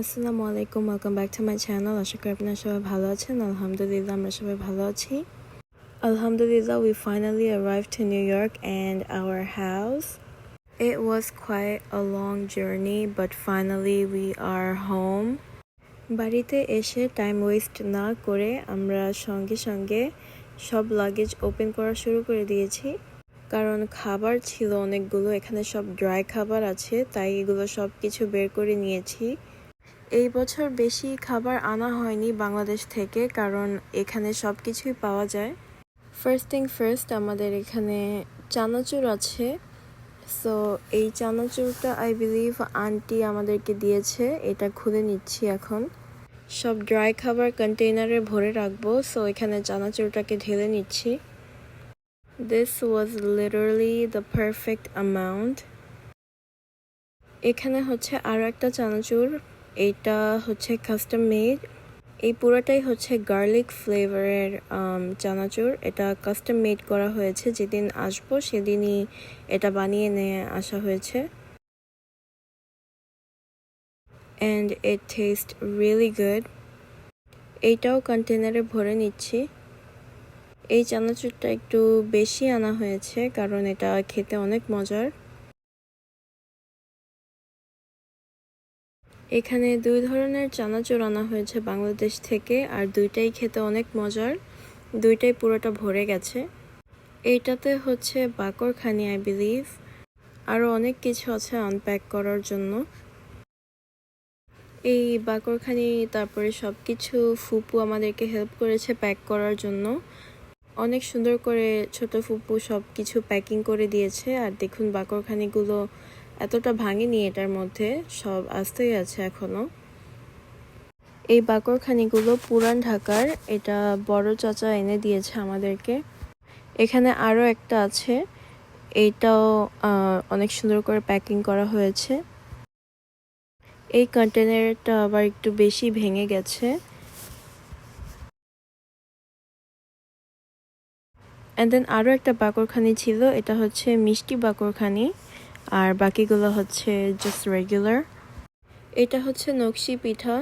আসসালামু আলাইকুম welcome back to my channel আশা করি আপনারা সবাই ভালো আছেন। আলহামদুলিল্লাহ, আমরা সবাই ভালো আছি। আলহামদুলিল্লাহ we finally arrived to New York and our house. It was quite a long journey, but finally we are home. বাড়িতে এসে টাইম ওয়েস্ট না করে আমরা সঙ্গে সঙ্গে সব লাগেজ ওপেন করা শুরু করে দিয়েছি। কারণ খাবার ছিল অনেকগুলো, এখানে সব ড্রাই খাবার আছে, তাই এগুলো সব কিছু বের করে নিয়েছি। এই বছর বেশি খাবার আনা হয়নি বাংলাদেশ থেকে, কারণ এখানে সব কিছুই পাওয়া যায়। ফার্স্ট থিং ফার্স্ট আমাদের এখানে চানাচুর আছে। সো এই চানাচুরটা আই বিলিভ আন্টি আমাদেরকে দিয়েছে। এটা খুলে নিচ্ছি এখন। সব ড্রাই খাবার কন্টেইনারে ভরে রাখব। সো এখানে চানাচুরটাকে ঢেলে নিচ্ছি। This was literally the perfect amount এখানে হচ্ছে আরও একটা চানাচুর। এইটা হচ্ছে কাস্টম মেড এই পুরোটাই হচ্ছে গার্লিক ফ্লেভারের চানাচুর। এটা কাস্টম মেড করা হয়েছে। যেদিন আসব সেদিনই এটা বানিয়ে নিয়ে আসা হয়েছে। And it taste really good এইটাও কন্টেনারে ভরে নিচ্ছি। এই চানাচুরটা একটু বেশি আনা হয়েছে, কারণ এটা খেতে অনেক মজার। এখানে দুই ধরনের চানাচুর আনা হয়েছে বাংলাদেশ থেকে, আর দুইটাই খেতে অনেক মজার। দুইটাই পুরোটা ভরে গেছে। এইটাতে হচ্ছে বাকরখানি আই বিলিভ আরও অনেক কিছু আছে আনপ্যাক করার জন্য। এই বাকরখানি তারপরে সব কিছু ফুপু আমাদেরকে হেল্প করেছে প্যাক করার জন্য। অনেক সুন্দর করে ছোট ফুপু সব কিছু প্যাকিং করে দিয়েছে, আর দেখুন বাকরখানিগুলো এতটা ভাঙেনি এটার মধ্যে, সব আস্তেই আছে এখনও। এই বাকরখানিগুলো পুরান ঢাকার, এটা বড় চাচা এনে দিয়েছে আমাদেরকে। এখানে আরও একটা আছে, এইটাও অনেক সুন্দর করে প্যাকিং করা হয়েছে। এই কন্টেনারটা আবার একটু বেশি ভেঙে গেছে। অ্যান্ড দেন আরও একটা বাকরখানি ছিল, এটা হচ্ছে মিষ্টি বাকরখানি। আর বাকিগুলো হচ্ছে জাস্ট রেগুলার এটা হচ্ছে নকশি পিঠা।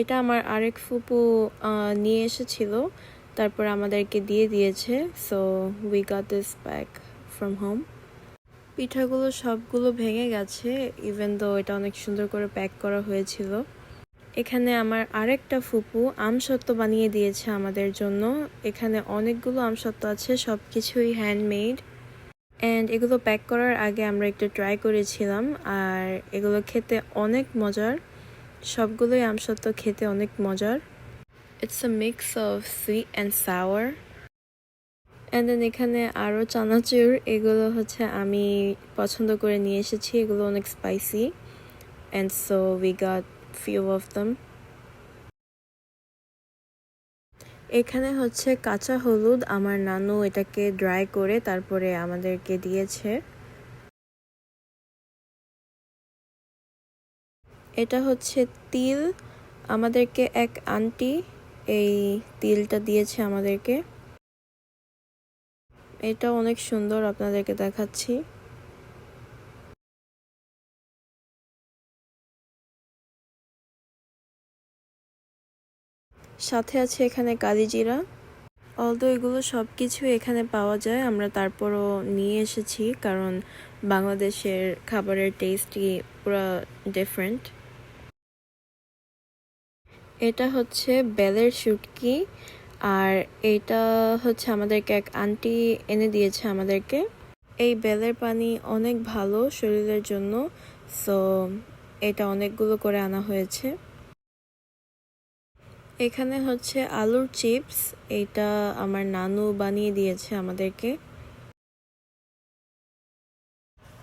এটা আমার আরেক ফুপু নিয়ে এসেছিল। তারপর আমাদেরকে দিয়ে দিয়েছে। So we got this back from home পিঠাগুলো সবগুলো ভেঙে গেছে ইভেন দো এটা অনেক সুন্দর করে প্যাক করা হয়েছিল। এখানে আমার আরেকটা ফুপু আমসত্ত্ব বানিয়ে দিয়েছে আমাদের জন্য। এখানে অনেকগুলো আমসত্ত্ব আছে সব কিছুই হ্যান্ডমেড অ্যান্ড এগুলো প্যাক করার আগে আমরা একটু ট্রাই করেছিলাম, আর এগুলো খেতে অনেক মজার। সবগুলোই আমসত্ত্ব খেতে অনেক মজার। It's a mix of sweet and sour and then এখানে আরও চানাচুর, এগুলো হচ্ছে আমি পছন্দ করে নিয়ে এসেছি, এগুলো অনেক spicy and so we got few of them এখানে হচ্ছে কাঁচা হলুদ, আমার নানু এটাকে ড্রাই করে তারপরে আমাদেরকে দিয়েছে। এটা হচ্ছে তিল, আমাদেরকে এক আন্টি এই তিলটা দিয়েছে আমাদেরকে। এটা অনেক সুন্দর আপনাদেরকে দেখাচ্ছি। সাথে আছে এখানে কালিজিরা। অলদো এগুলো সব কিছু এখানে পাওয়া যায়, আমরা তারপরও নিয়ে এসেছি, কারণ বাংলাদেশের খাবারের টেস্টই পুরো ডিফারেন্ট এটা হচ্ছে বেলের শুটকি, আর এটা হচ্ছে আমাদেরকে এক আন্টি এনে দিয়েছে আমাদেরকে। এই বেলের পানি অনেক ভালো শরীরের জন্য সো এটা অনেকগুলো করে আনা হয়েছে। এখানে হচ্ছে আলুর চিপস। এটা আমার নানু বানিয়ে দিয়েছে আমাদেরকে।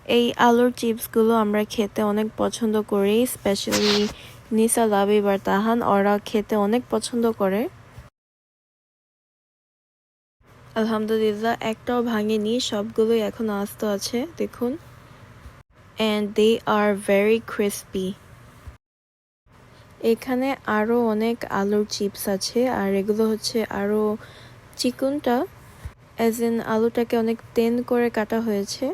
এই আলুর চিপসগুলো আমরা খেতে অনেক পছন্দ করি, স্পেশালি নিসা লাবিব আর তাহান। ওরা খেতে অনেক পছন্দ করে। আলহামদুলিল্লাহ, একটাও ভাঙেনি। সবগুলোই এখন আস্ত আছে, দেখুন। And they are very crispy এখানে আরও অনেক আলুর চিপস আছে, আর এগুলো হচ্ছে আরও চিকুনটা অ্যাজ এন আলুটাকে অনেক তেন করে কাটা হয়েছে।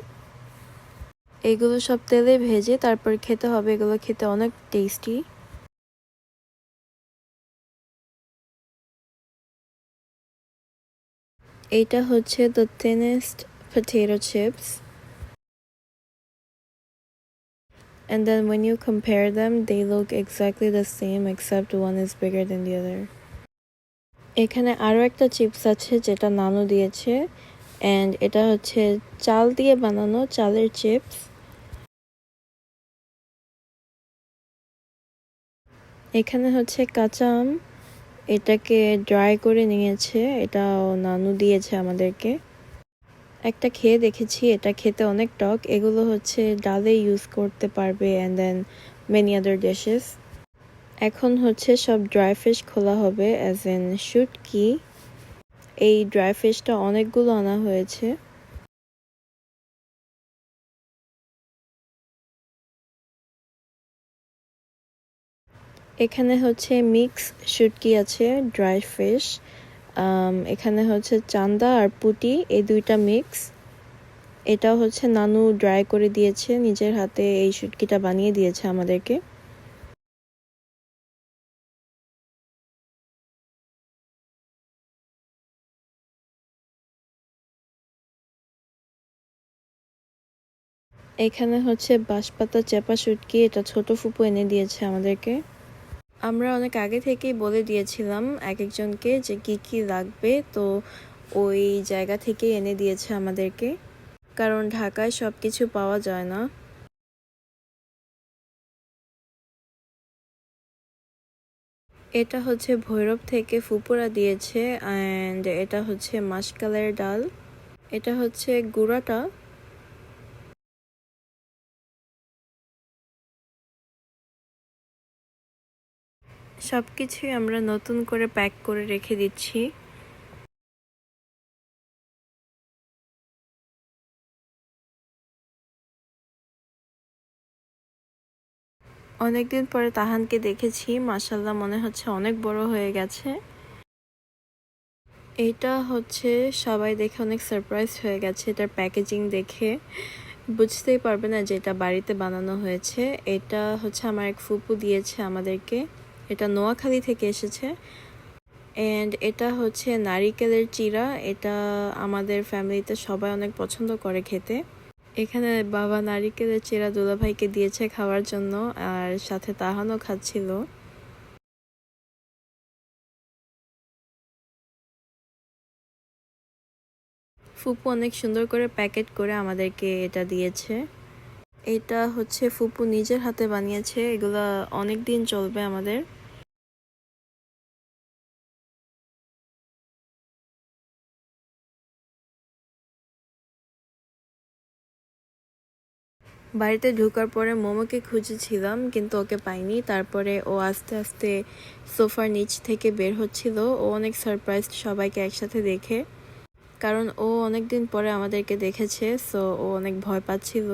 এগুলো সব তেলে ভেজে তারপর খেতে হবে, এগুলো খেতে অনেক টেস্টি এটা হচ্ছে the thinnest potato chips and then when you compare them, they look exactly the same, except one is bigger than the other. এখানে আরও একটা চিপস আছে যেটা নানু দিয়েছে অ্যান্ড এটা হচ্ছে চাল দিয়ে বানানো চালের চিপস। এখানে হচ্ছে কাঁচা আম, এটাকে ড্রাই করে নিয়েছে, এটাও নানু দিয়েছে আমাদেরকে। একটা খেয়ে দেখেছি, এটা খেতে অনেক টক। এগুলো হচ্ছে ডালে ইউজ করতে পারবে and then many other dishes এখন হচ্ছে সব ড্রাই ফিশ খোলা হবে অ্যাজ এন শুটকি। এই ড্রাই ফিশটা অনেকগুলো আনা হয়েছে। এখানে হচ্ছে মিক্স শুটকি আছে ড্রাই ফিশ এখানে হচ্ছে চান্দা আর পুটি, এই দুইটা মিক্স এটা হচ্ছে নানু ড্রাই করে দিয়েছে, নিজের হাতে এই শুটকিটা বানিয়ে দিয়েছে আমাদেরকে। এখানে হচ্ছে বাঁশপাতা চেপা শুটকি, এটা ছোট ফুপু এনে দিয়েছে আমাদেরকে। আমরা অনেক আগে থেকেই বলে দিয়েছিলাম এক একজনকে যে কি কি লাগবে, তো ওই জায়গা থেকে এনে দিয়েছে আমাদেরকে। কারণ ঢাকায় সব কিছু পাওয়া যায় না। এটা হচ্ছে ভৈরব থেকে ফুপুরা দিয়েছে অ্যান্ড এটা হচ্ছে মাসকালের ডাল। এটা হচ্ছে গুঁড়াটা। সব কিছুই আমরা নতুন করে প্যাক করে রেখে দিচ্ছি। অনেকদিন পরে তাহানকে দেখেছি মাসাল্লাহ মনে হচ্ছে অনেক বড় হয়ে গেছে। এটা হচ্ছে সবাই দেখে অনেক সারপ্রাইজ হয়ে গেছে এটার প্যাকেজিং দেখে। বুঝতেই পারবে না যে এটা বাড়িতে বানানো হয়েছে। এটা হচ্ছে আমার এক ফুপু দিয়েছে আমাদেরকে। এটা নোয়াখালী থেকে এসেছে। অ্যান্ড এটা হচ্ছে নারিকেলের চিরা এটা আমাদের ফ্যামিলিতে সবাই অনেক পছন্দ করে খেতে। এখানে বাবা নারিকেলের চিরা দুলাভাইকে দিয়েছে খাওয়ার জন্য আর সাথে তাহানও খাচ্ছিল। ফুপু অনেক সুন্দর করে প্যাকেট করে আমাদেরকে এটা দিয়েছে। এটা হচ্ছে ফুপু নিজের হাতে বানিয়েছে। এগুলা অনেক দিন চলবে আমাদের। বাড়িতে ঢুকার পরে মোমোকে খুঁজেছিলাম, কিন্তু ওকে পাইনি। তারপরে ও আস্তে আস্তে সোফার নিচ থেকে বের হচ্ছিল। ও অনেক সারপ্রাইজ সবাইকে একসাথে দেখে, কারণ ও অনেক দিন পরে আমাদেরকে দেখেছে সো ও অনেক ভয় পাচ্ছিল।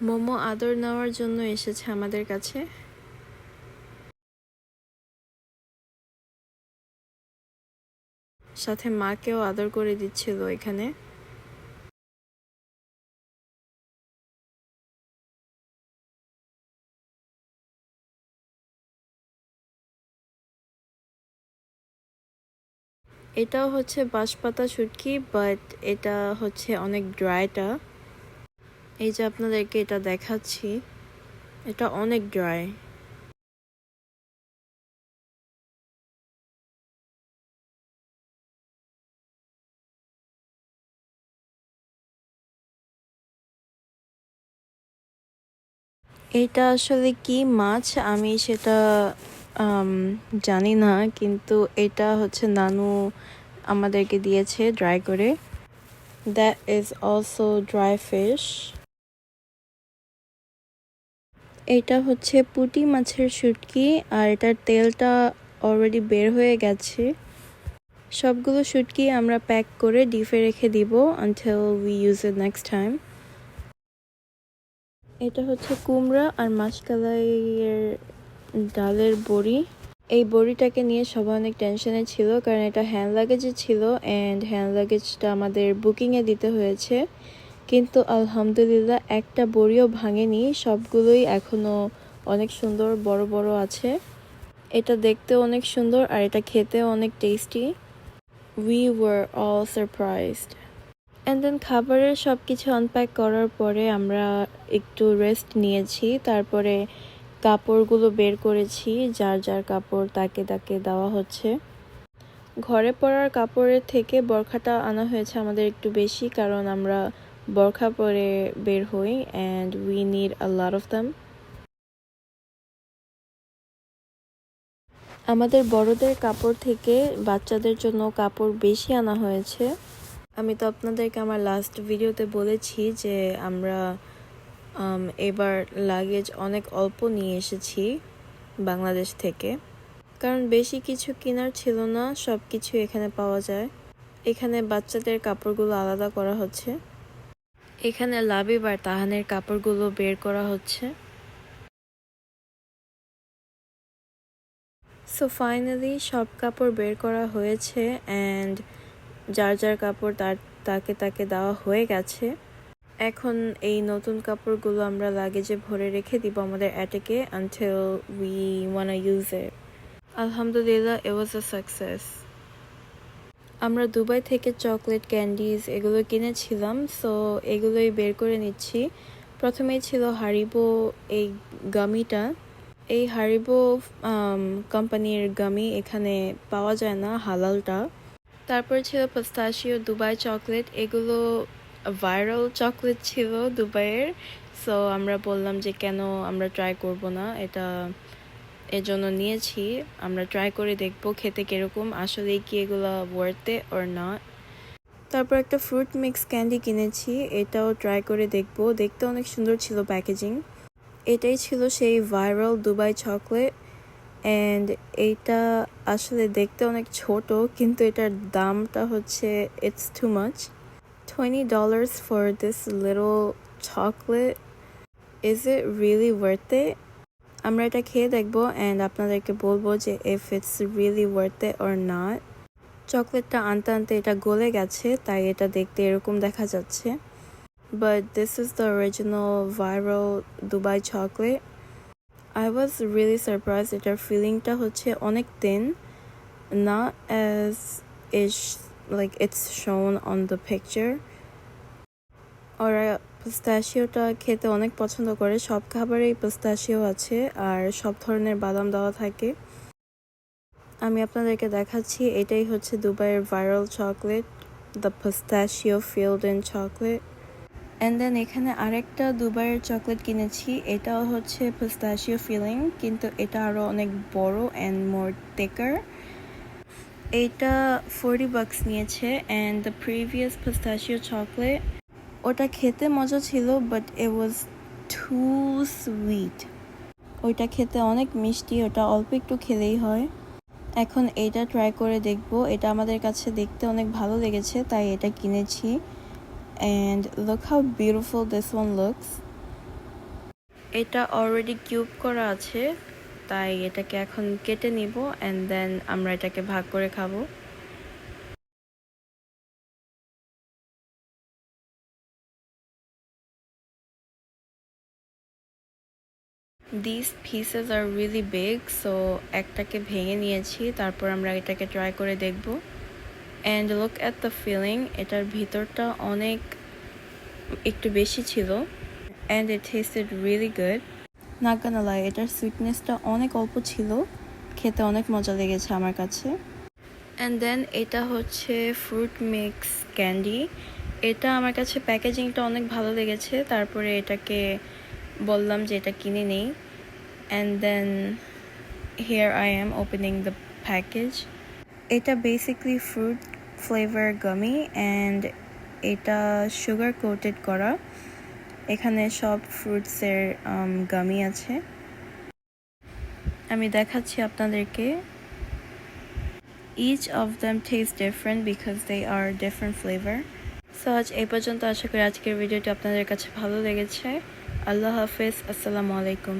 মোমো আদর নেওয়ার জন্য এসেছে আমাদের কাছে। সাথে মাকেও আদর করে দিচ্ছিল এখানে। এটাও হচ্ছে বাঁশপাতা শুটকি বাট এটা হচ্ছে অনেক ড্রাইটা এই যে আপনাদেরকে এটা দেখাচ্ছি, এটা অনেক ড্রাই। এটা আসলে কি মাছ? আমি সেটা জানি না, কিন্তু এটা হচ্ছে নানু আমাদেরকে দিয়েছে ড্রাই করে। That is also dry fish এটা হচ্ছে পুটি মাছের শুটকি, আর এটার তেলটা অলরেডি বের হয়ে গেছে। সবগুলো শুটকি আমরা প্যাক করে ডিপে রেখে দিব until we use it next time এটা হচ্ছে কুমড়া আর মাছকালাইয়ের ডালের বড়ি। এই বড়িটাকে নিয়ে সবাই অনেক টেনশনে ছিল, কারণ এটা হ্যান্ড লাগেজে ছিল অ্যান্ড হ্যান্ড লাগেজটা আমাদের বুকিংয়ে দিতে হয়েছে। কিন্তু আলহামদুলিল্লাহ একটা বড়িও ভাঙেনি, সবগুলোই এখনও অনেক সুন্দর, বড় বড় আছে। এটা দেখতে অনেক সুন্দর আর এটা খেতে অনেক tasty we were all surprised and then খাবারের সব কিছু আনপ্যাক করার পরে আমরা একটু রেস্ট নিয়েছি, তারপরে কাপড়গুলো বের করেছি, যার যার কাপড় তাকে তাকে দেওয়া হচ্ছে। ঘরে পরার কাপড়ের থেকে বরখাটা আনা হয়েছে আমাদের একটু বেশি, কারণ আমরা বরখা পরে বের হই and we need a lot of them আমাদের বড়দের কাপড় থেকে বাচ্চাদের জন্য কাপড় বেশি আনা হয়েছে। আমি তো আপনাদেরকে আমার লাস্ট ভিডিওতে বলেছি যে আমরা um, এবার লাগেজ অনেক অল্প নিয়ে এসেছি বাংলাদেশ থেকে। কারণ বেশি কিছু কেনার ছিল না সব কিছু এখানে পাওয়া যায়। এখানে বাচ্চাদের কাপড়গুলো আলাদা করা হচ্ছে। এখানে লাবিব আর তাহানের কাপড়গুলো বের করা হচ্ছে। সো ফাইনালি সব কাপড় বের করা হয়েছে অ্যান্ড যার যার কাপড় তার, তাকে তাকে দেওয়া হয়ে গেছে। এখন এই নতুন কাপড়গুলো আমরা লাগেজে ভরে রেখে দিব আমাদের অ্যাটেকে until we want use it আলহামদুলিল্লাহ, it was a সাকসেস আমরা দুবাই থেকে চকলেট, ক্যান্ডিজ এগুলো কিনেছিলাম সো এগুলোই বের করে নিচ্ছি। প্রথমেই ছিল হারিবো এই গামিটা। এই হারিবো কোম্পানির গামি এখানে পাওয়া যায় না, হালালটা। তারপর ছিল পাস্তাশিও দুবাই চকলেট, এগুলো ভাইরাল চকলেট ছিল দুবাইয়ের সো আমরা বললাম যে কেন আমরা ট্রাই করব না, এটা এজন্য নিয়েছি। আমরা ট্রাই করে দেখব খেতে কীরকম আসলে কি এগুলো ওয়ার্থে ওর নট তারপর একটা ফ্রুট মিক্স ক্যান্ডি কিনেছি, এটাও ট্রাই করে দেখব। দেখতে অনেক সুন্দর ছিল প্যাকেজিং এটাই ছিল সেই ভাইরাল দুবাই চকলেট অ্যান্ড এইটা আসলে দেখতে অনেক ছোট, কিন্তু এটার দামটা হচ্ছে it's too much twenty dollars for this little chocolate is it really worth আমরা এটা খেয়ে দেখব অ্যান্ড আপনাদেরকে বলব যে if it's really worth it or not চকলেটটা আনতে আনতে এটা গলে গেছে, তাই এটা দেখতে এরকম দেখা যাচ্ছে। But this is the original viral Dubai chocolate I was really surprise এটার ফিলিংটা হচ্ছে অনেক দিন না as is like it's shown on the picture ওরা পিস্তাশিওটা খেতে অনেক পছন্দ করে। সব খাবারেই পিস্তাশিও আছে আর সব ধরনের বাদাম দেওয়া থাকে। আমি আপনাদেরকে দেখাচ্ছি, এটাই হচ্ছে দুবাইয়ের viral chocolate, the pistachio filled in chocolate. And then এখানে আরেকটা দুবাইয়ের চকলেট কিনেছি, এটাও হচ্ছে পিস্তাশিও ফিলিং, কিন্তু এটা আরও অনেক বড় অ্যান্ড মোর টেকার এইটা ফোরটি বাক্স নিয়েছে and the previous pistachio chocolate ওটা খেতে মজা ছিল but it was too sweet ওইটা খেতে অনেক মিষ্টি, ওটা অল্প একটু খেলেই হয়। এখন এটা ট্রাই করে দেখব, এটা আমাদের কাছে দেখতে অনেক ভালো লেগেছে, তাই এটা কিনেছি। And look how beautiful this one looks এটা অলরেডি কিউব করা আছে, তাই এটাকে এখন কেটে নিব অ্যান্ড দেন আমরা এটাকে ভাগ করে খাব। This pieces are really big so একটাকে ভেঙে নিয়েছি, তারপর আমরা এটাকে ট্রাই করে দেখব। And look at the filling এটার ভিতরটা অনেক একটু বেশি ছিল। And it tasted really good নাগানালাই এটার সুইটনেসটা অনেক অল্প ছিল। খেতে অনেক মজা লেগেছে আমার কাছে। অ্যান্ড দেন এটা হচ্ছে ফ্রুট মিক্স ক্যান্ডি এটা আমার কাছে প্যাকেজিংটা অনেক ভালো লেগেছে। তারপরে এটাকে বললাম যে এটা কিনে নেই। And then here I am opening the package এটা basically fruit flavour gummy and এটা সুগার কোটেড করা এখানে সব ফ্রুটসের গামি আছে আমি দেখাচ্ছি আপনাদেরকে each of them taste different because they are different flavour so আজ এই পর্যন্ত আশা করি আজকের ভিডিওটি আপনাদের কাছে ভালো লেগেছে। আল্লাহ হাফেজ। আসসালামু আলাইকুম।